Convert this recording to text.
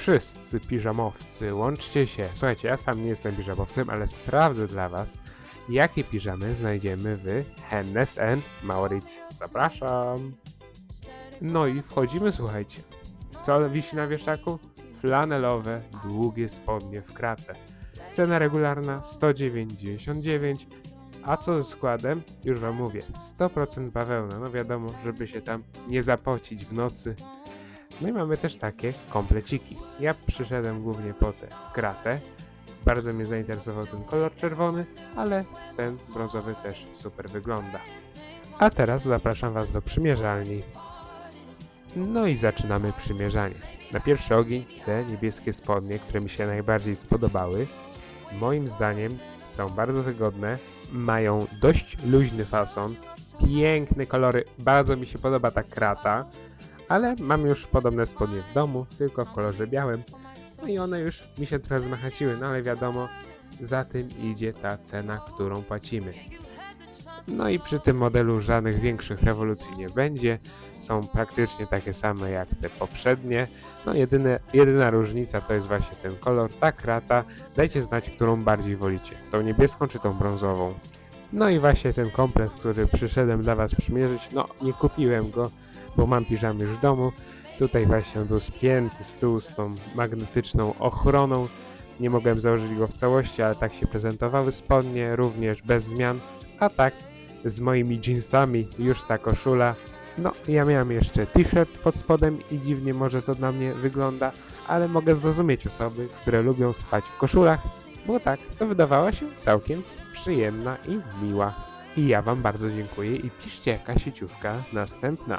wszyscy piżamowcy, łączcie się. Słuchajcie, ja sam nie jestem piżamowcem, ale sprawdzę dla was, jakie piżamy znajdziemy w Hennes and Mauritz. Zapraszam. No i wchodzimy, słuchajcie. Co wisi na wieszaku? Flanelowe, długie spodnie w kratę. Cena regularna 109,99, a co ze składem? Już wam mówię, 100% bawełna. No wiadomo, żeby się tam nie zapocić w nocy. No i mamy też takie kompleciki. Ja przyszedłem głównie po tę kratę. Bardzo mnie zainteresował ten kolor czerwony, ale ten brązowy też super wygląda. A teraz zapraszam Was do przymierzalni. No i zaczynamy przymierzanie. Na pierwszy ogień te niebieskie spodnie, które mi się najbardziej spodobały. Moim zdaniem są bardzo wygodne, mają dość luźny fason, piękne kolory, bardzo mi się podoba ta krata, ale mam już podobne spodnie w domu, tylko w kolorze białym. No i one już mi się trochę zmachaciły, no ale wiadomo, za tym idzie ta cena, którą płacimy. No i przy tym modelu żadnych większych rewolucji nie będzie. Są praktycznie takie same jak te poprzednie. No jedyne, jedyna różnica to jest właśnie ten kolor, ta krata. Dajcie znać, którą bardziej wolicie. Tą niebieską czy tą brązową. No i właśnie ten komplet, który przyszedłem dla Was przymierzyć. No nie kupiłem go, bo mam piżamy już w domu. Tutaj właśnie był spięty stół z tą magnetyczną ochroną. Nie mogłem założyć go w całości, ale tak się prezentowały spodnie, również bez zmian. A tak, z moimi jeansami już ta koszula. No, ja miałem jeszcze t-shirt pod spodem i dziwnie może to na mnie wygląda, ale mogę zrozumieć osoby, które lubią spać w koszulach, bo tak, to wydawała się całkiem przyjemna i miła. I ja Wam bardzo dziękuję i piszcie jaka sieciówka następna.